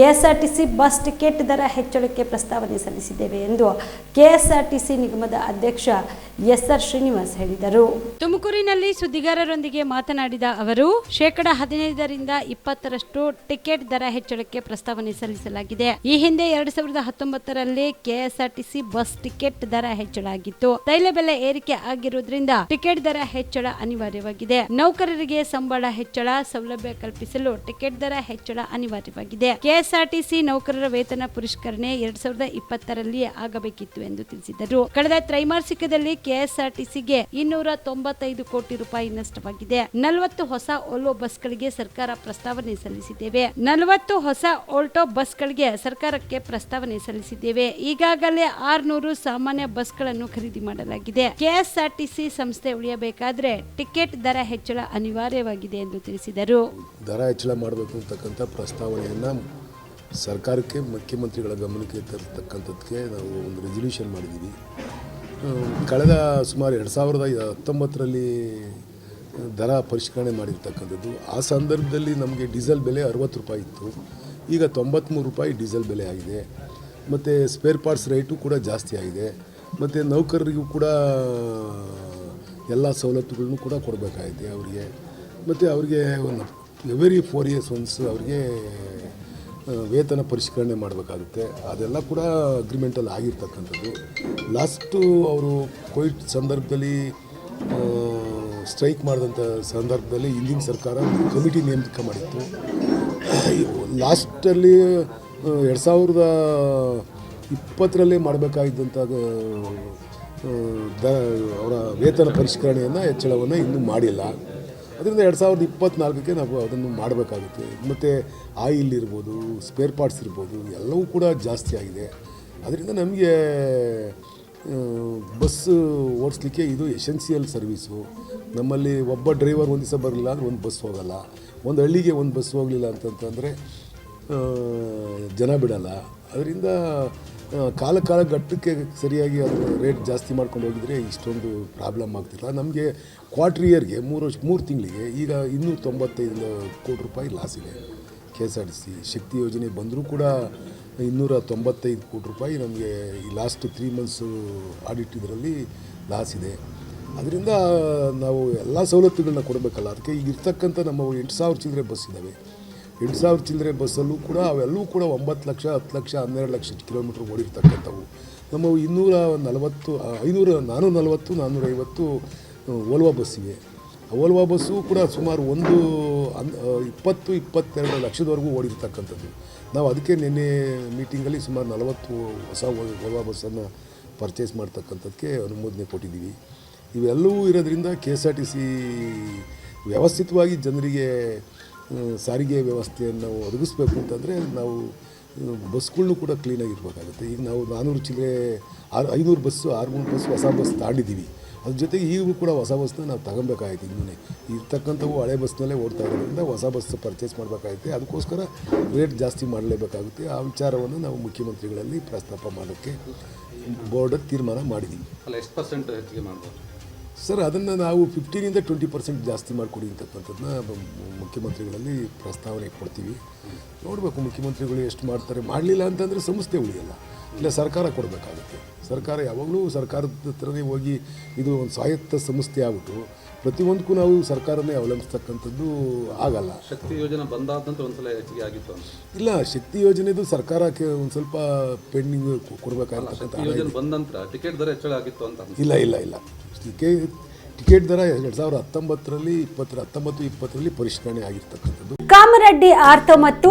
KSRTC bus ticket ದರ ಹೆಚ್ಚಳಕ್ಕೆ ಪ್ರಸ್ತಾವನೆ ಸಲ್ಲಿಸಿದ್ದೇವೆ ಎಂದು ಕೆಎಸ್ಆರ್ಟಿಸಿ ನಿಗಮದ ಅಧ್ಯಕ್ಷ ಎಸ್ ಆರ್ ಶ್ರೀನಿವಾಸ್ ಹೇಳಿದರು. ತುಮಕೂರಿನಲ್ಲಿ ಸುದ್ದಿಗಾರರೊಂದಿಗೆ ಮಾತನಾಡಿದ ಅವರು, ಶೇಕಡ ಹದಿನೈದರಿಂದ ಇಪ್ಪತ್ತರಷ್ಟು ಟಿಕೆಟ್ ದರ ಹೆಚ್ಚಳಕ್ಕೆ ಪ್ರಸ್ತಾವನೆ ಸಲ್ಲಿಸಲಾಗಿದೆ. ಈ ಹಿಂದೆ ಎರಡ್ ಸಾವಿರದ ಹತ್ತೊಂಬತ್ತರಲ್ಲಿ ಕೆಎಸ್ಆರ್ಟಿಸಿ ಬಸ್ ಟಿಕೆಟ್ ದರ ಹೆಚ್ಚಳ ಆಗಿತ್ತು. ತೈಲ ಬೆಲೆ ಏರಿಕೆ ಆಗಿರುವುದರಿಂದ ಟಿಕೆಟ್ ದರ ಹೆಚ್ಚಳ ಅನಿವಾರ್ಯವಾಗಿದೆ. ನೌಕರರಿಗೆ ಸಂಬಳ ಹೆಚ್ಚಳ, ಸೌಲಭ್ಯ ಕಲ್ಪಿಸಲು ಟಿಕೆಟ್ ದರ ಹೆಚ್ಚಳ ಅನಿವಾರ್ಯವಾಗಿದೆ. ಕೆಎಸ್ಆರ್ಟಿಸಿ ನೌಕರರ ವೇತನ ಪುರಸ್ಕರಣೆ ಎರಡ್ ಸಾವಿರದ ಇಪ್ಪತ್ತರಲ್ಲಿ ಆಗಬೇಕಿತ್ತು ಎಂದು ತಿಳಿಸಿದರು. ಕಳೆದ ತ್ರೈಮಾಸಿಕದಲ್ಲಿ ಕೆಎಸ್ಆರ್ಟಿಸಿಗೆ ಇನ್ನೂರ ತೊಂಬತ್ತೈದು ಕೋಟಿ ರೂಪಾಯಿ ನಷ್ಟವಾಗಿದೆ. ನಲವತ್ತು ಹೊಸ ಓಲ್ವೋ ಬಸ್ಗಳಿಗೆ ಸರ್ಕಾರ ಪ್ರಸ್ತಾವನೆ ಸಲ್ಲಿಸಿದ್ದೇವೆ. ನಲವತ್ತು ಹೊಸ ಓಲ್ಟೋ ಬಸ್ಗಳಿಗೆ ಸರ್ಕಾರಕ್ಕೆ ಪ್ರಸ್ತಾವನೆ ಸಲ್ಲಿಸಿದ್ದೇವೆ. ಈಗಾಗಲೇ ಆರ್ನೂರು ಸಾಮಾನ್ಯ ಬಸ್ಗಳನ್ನು ಖರೀದಿ ಮಾಡಲಾಗಿದೆ. ಕೆಎಸ್ಆರ್ಟಿಸಿ ಸಂಸ್ಥೆ ಉಳಿಯಬೇಕಾದ್ರೆ ಟಿಕೆಟ್ ದರ ಹೆಚ್ಚಳ ಅನಿವಾರ್ಯವಾಗಿದೆ ಎಂದು ತಿಳಿಸಿದರು. ದರ ಹೆಚ್ಚಳ ಮಾಡಬೇಕು ಅಂತಕ್ಕಂಥ ಪ್ರಸ್ತಾವನೆಯನ್ನು ಸರ್ಕಾರಕ್ಕೆ ಮುಖ್ಯಮಂತ್ರಿಗಳ ಗಮನಕ್ಕೆ ತರ್ತಕ್ಕಂಥದ್ದಕ್ಕೆ ನಾವು ಒಂದು ರೆಸಲ್ಯೂಷನ್ ಮಾಡಿದ್ದೀವಿ. ಕಳೆದ ಸುಮಾರು ಎರಡು ಸಾವಿರದ ಹತ್ತೊಂಬತ್ತರಲ್ಲಿ ದರ ಪರಿಷ್ಕರಣೆ ಮಾಡಿರ್ತಕ್ಕಂಥದ್ದು. ಆ ಸಂದರ್ಭದಲ್ಲಿ ನಮಗೆ ಡೀಸೆಲ್ ಬೆಲೆ ಅರವತ್ತು ರೂಪಾಯಿ ಇತ್ತು. ಈಗ ತೊಂಬತ್ತ್ಮೂರು ರೂಪಾಯಿ ಡೀಸೆಲ್ ಬೆಲೆ ಆಗಿದೆ. ಮತ್ತು ಸ್ಪೇರ್ ಪಾರ್ಟ್ಸ್ ರೇಟು ಕೂಡ ಜಾಸ್ತಿ ಆಗಿದೆ. ಮತ್ತು ನೌಕರರಿಗೂ ಕೂಡ ಎಲ್ಲ ಸವಲತ್ತುಗಳನ್ನು ಕೂಡ ಕೊಡಬೇಕಾಗಿದೆ ಅವರಿಗೆ. ಮತ್ತು ಅವರಿಗೆ ಒಂದು ಎವರಿ ಫೋರ್ ಇಯರ್ಸ್ ಒನ್ಸ್ ಅವರಿಗೆ ವೇತನ ಪರಿಷ್ಕರಣೆ ಮಾಡಬೇಕಾಗುತ್ತೆ. ಅದೆಲ್ಲ ಕೂಡ ಅಗ್ರಿಮೆಂಟಲ್ಲಿ ಆಗಿರ್ತಕ್ಕಂಥದ್ದು. ಲಾಸ್ಟು ಅವರು ಕೋವಿಡ್ ಸಂದರ್ಭದಲ್ಲಿ ಸ್ಟ್ರೈಕ್ ಮಾಡಿದಂಥ ಸಂದರ್ಭದಲ್ಲಿ ಹಿಂದಿನ ಸರ್ಕಾರ ಕಮಿಟಿ ನೇಮಕ ಮಾಡಿತ್ತು. ಲಾಸ್ಟಲ್ಲಿ ಎರಡು ಸಾವಿರದ ಇಪ್ಪತ್ತರಲ್ಲೇ ಮಾಡಬೇಕಾಗಿದ್ದಂಥ ದ, ಅವರ ವೇತನ ಪರಿಷ್ಕರಣೆಯನ್ನು ಹೆಚ್ಚಳವನ್ನು ಇನ್ನೂ ಮಾಡಿಲ್ಲ. ಅದರಿಂದ ಎರಡು ಸಾವಿರದ ಇಪ್ಪತ್ತ್ನಾಲ್ಕಕ್ಕೆ ನಾವು ಅದನ್ನು ಮಾಡಬೇಕಾಗುತ್ತೆ. ಮತ್ತು ಆಯಿಲ್ ಇರ್ಬೋದು ಸ್ಪೇರ್ ಪಾರ್ಟ್ಸ್ ಇರ್ಬೋದು, ಎಲ್ಲವೂ ಕೂಡ ಜಾಸ್ತಿ ಆಗಿದೆ. ಅದರಿಂದ ನಮಗೆ ಬಸ್ ಓಡಿಸ್ಲಿಕ್ಕೆ ಇದು ಎಸೆನ್ಸಿಯಲ್ ಸರ್ವೀಸು ನಮ್ಮಲ್ಲಿ ಒಬ್ಬ ಡ್ರೈವರ್ ಒಂದು ದಿವಸ ಬರಲಿಲ್ಲ ಅಂದರೆ ಒಂದು ಬಸ್ ಹೋಗಲ್ಲ. ಒಂದು ಹಳ್ಳಿಗೆ ಒಂದು ಬಸ್ ಹೋಗಲಿಲ್ಲ ಅಂತಂತಂದರೆ ಜನ ಬಿಡಲ್ಲ. ಅದರಿಂದ ಕಾಲ ಕಾಲ ಘಟ್ಟಕ್ಕೆ ಸರಿಯಾಗಿ ಅದು ರೇಟ್ ಜಾಸ್ತಿ ಮಾಡ್ಕೊಂಡು ಹೋಗಿದ್ರೆ ಇಷ್ಟೊಂದು ಪ್ರಾಬ್ಲಮ್ ಆಗ್ತಿಲ್ಲ. ನಮಗೆ ಕ್ವಾರ್ಟ್ರ್ ಇಯರ್ಗೆ ಮೂರು ವರ್ಷ, ಮೂರು ತಿಂಗಳಿಗೆ ಈಗ ಇನ್ನೂರ ತೊಂಬತ್ತೈದು ಕೋಟಿ ರೂಪಾಯಿ ಲಾಸ್ ಇದೆ. K S R C Shakti ಯೋಜನೆ ಬಂದರೂ ಕೂಡ ಇನ್ನೂರ ತೊಂಬತ್ತೈದು ಕೋಟಿ ರೂಪಾಯಿ ನಮಗೆ ಈ ಲಾಸ್ಟ್ ತ್ರೀ ಮಂತ್ಸು ಆಡಿಟ್ ಇದರಲ್ಲಿ ಲಾಸ್ ಇದೆ. ಅದರಿಂದ ನಾವು ಎಲ್ಲ ಸವಲತ್ತುಗಳನ್ನ ಕೊಡಬೇಕಲ್ಲ. ಅದಕ್ಕೆ ಈಗ ಇರ್ತಕ್ಕಂಥ ನಮ್ಮ ಎಂಟು ಸಾವಿರ ಚಿಲ್ಲರೆ ಬಸ್ ಇದ್ದಾವೆ ಎಂಟು ಸಾವಿರ ಚಿಲ್ಲರೆ ಬಸ್ಸಲ್ಲೂ ಕೂಡ ಅವೆಲ್ಲವೂ ಕೂಡ ಒಂಬತ್ತು ಲಕ್ಷ, ಹತ್ತು ಲಕ್ಷ, ಹನ್ನೆರಡು ಲಕ್ಷ ಕಿಲೋಮೀಟ್ರ್ ಓಡಿರ್ತಕ್ಕಂಥವು. ನಮ್ಮ ಇನ್ನೂರ ನಲವತ್ತು ಐನೂರ ನಾನ್ನೂರ ನಲವತ್ತು ನಾನ್ನೂರೈವತ್ತು ಓಲ್ವಾ ಬಸ್ ಆ ಓಲ್ವಾ ಬಸ್ಸು ಕೂಡ ಸುಮಾರು ಒಂದು, ಅನ್ ಇಪ್ಪತ್ತು, ಇಪ್ಪತ್ತೆರಡು ಲಕ್ಷದವರೆಗೂ ಓಡಿರ್ತಕ್ಕಂಥದ್ದು. ನಾವು ಅದಕ್ಕೆ ನಿನ್ನೆ ಮೀಟಿಂಗಲ್ಲಿ ಸುಮಾರು ನಲವತ್ತು ಹೊಸ ಓಲ್ವ ಬಸ್ಸನ್ನು ಪರ್ಚೇಸ್ ಮಾಡ್ತಕ್ಕಂಥದ್ದಕ್ಕೆ ಅನುಮೋದನೆ ಕೊಟ್ಟಿದ್ದೀವಿ. ಇವೆಲ್ಲವೂ ಇರೋದ್ರಿಂದ K S R T C ವ್ಯವಸ್ಥಿತವಾಗಿ ಜನರಿಗೆ ಸಾರಿಗೆ ವ್ಯವಸ್ಥೆಯನ್ನು ಒದಗಿಸ್ಬೇಕು ಅಂತಂದರೆ ನಾವು ಬಸ್ಗಳನ್ನೂ ಕೂಡ ಕ್ಲೀನಾಗಿರ್ಬೇಕಾಗುತ್ತೆ ಈಗ ನಾವು ನಾನ್ನೂರು ಚಿಲ್ಲರೆ ಆರು, ಐನೂರು ಬಸ್ಸು ಆರುನೂರು ಬಸ್ಸು ಹೊಸ ಬಸ್ ತಾಂಡಿದ್ದೀವಿ ಅದ್ರ ಜೊತೆಗೆ ಈಗಲೂ ಕೂಡ ಹೊಸ ಬಸ್ನ ನಾವು ತಗೊಬೇಕಾಯ್ತು ಇನ್ನೂ ಇರ್ತಕ್ಕಂಥವು ಹಳೆ ಬಸ್ನಲ್ಲೇ ಓಡ್ತಾ ಇರೋದ್ರಿಂದ ಹೊಸ ಬಸ್ ಪರ್ಚೇಸ್ ಮಾಡಬೇಕಾಗುತ್ತೆ ಅದಕ್ಕೋಸ್ಕರ ರೇಟ್ ಜಾಸ್ತಿ ಮಾಡಲೇಬೇಕಾಗುತ್ತೆ. ಆ ವಿಚಾರವನ್ನು ನಾವು ಮುಖ್ಯಮಂತ್ರಿಗಳಲ್ಲಿ ಪ್ರಸ್ತಾಪ ಮಾಡೋಕ್ಕೆ ಬೋರ್ಡ್ ತೀರ್ಮಾನ ಮಾಡಿದ್ದೀವಿ ಅಲ್ಲ, ಎಷ್ಟು ಪರ್ಸೆಂಟ್ ಹೆಚ್ಚಿಗೆ ಮಾಡ್ಬೋದು? ಸರ್ ಅದನ್ನು ನಾವು ಫಿಫ್ಟೀನಿಂದ ಟ್ವೆಂಟಿ ಪರ್ಸೆಂಟ್ ಜಾಸ್ತಿ ಮಾಡಿಕೊಡಿ ಅಂತಕ್ಕಂಥದ್ದನ್ನ ಮುಖ್ಯಮಂತ್ರಿಗಳಲ್ಲಿ ಪ್ರಸ್ತಾವನೆ ಕೊಡ್ತೀವಿ. ನೋಡಬೇಕು ಮುಖ್ಯಮಂತ್ರಿಗಳು ಎಷ್ಟು ಮಾಡ್ತಾರೆ. ಮಾಡಲಿಲ್ಲ ಅಂತಂದರೆ ಸಂಸ್ಥೆ ಉಳಿಯಲ್ಲ. ಇಲ್ಲ ಸರ್ಕಾರ ಕೊಡಬೇಕಾಗುತ್ತೆ. ಸರ್ಕಾರ ಯಾವಾಗಲೂ ಸರ್ಕಾರದ ಹತ್ರನೇ ಹೋಗಿ ಇದು ಒಂದು ಸ್ವಾಯತ್ತ ಸಂಸ್ಥೆ ಆಗ್ಬಿಟ್ಟು ಪ್ರತಿಯೊಂದಕ್ಕೂ ನಾವು ಸರ್ಕಾರನೇ ಅವಲಂಬಿಸ್ತಕ್ಕಂಥದ್ದು ಆಗಲ್ಲ. ಶಕ್ತಿ ಯೋಜನೆ ಬಂದಾದ ನಂತರ ಒಂದ್ಸಲ ಹೆಚ್ಚಿಗೆ ಆಗಿತ್ತು ಇಲ್ಲ ಶಕ್ತಿ ಯೋಜನೆದು ಸರ್ಕಾರಕ್ಕೆ ಒಂದು ಸ್ವಲ್ಪ ಪೆಂಡಿಂಗ್ ಕೊಡಬೇಕಾಗಿರ್ತಕ್ಕಂಥ ಯೋಜನೆ ಬಂದ ನಂತರ ಟಿಕೆಟ್ ದರ ಹೆಚ್ಚಳ ಆಗಿತ್ತು ಅಂತ. ಇಲ್ಲ ಇಲ್ಲ ಇಲ್ಲ. ಟಿಕೆ ಟಿಕೆಟ್ ದರ ಎರಡು ಸಾವಿರದ ಹತ್ತೊಂಬತ್ತರಲ್ಲಿ ಇಪ್ಪತ್ತರ ಹತ್ತೊಂಬತ್ತು ಇಪ್ಪತ್ತರಲ್ಲಿ ಪರಿಷ್ಕರಣೆ ಆಗಿರ್ತಕ್ಕಂಥದ್ದು. ಕಾಮರೆಡ್ಡಿ ಆರ್ತ ಮತ್ತು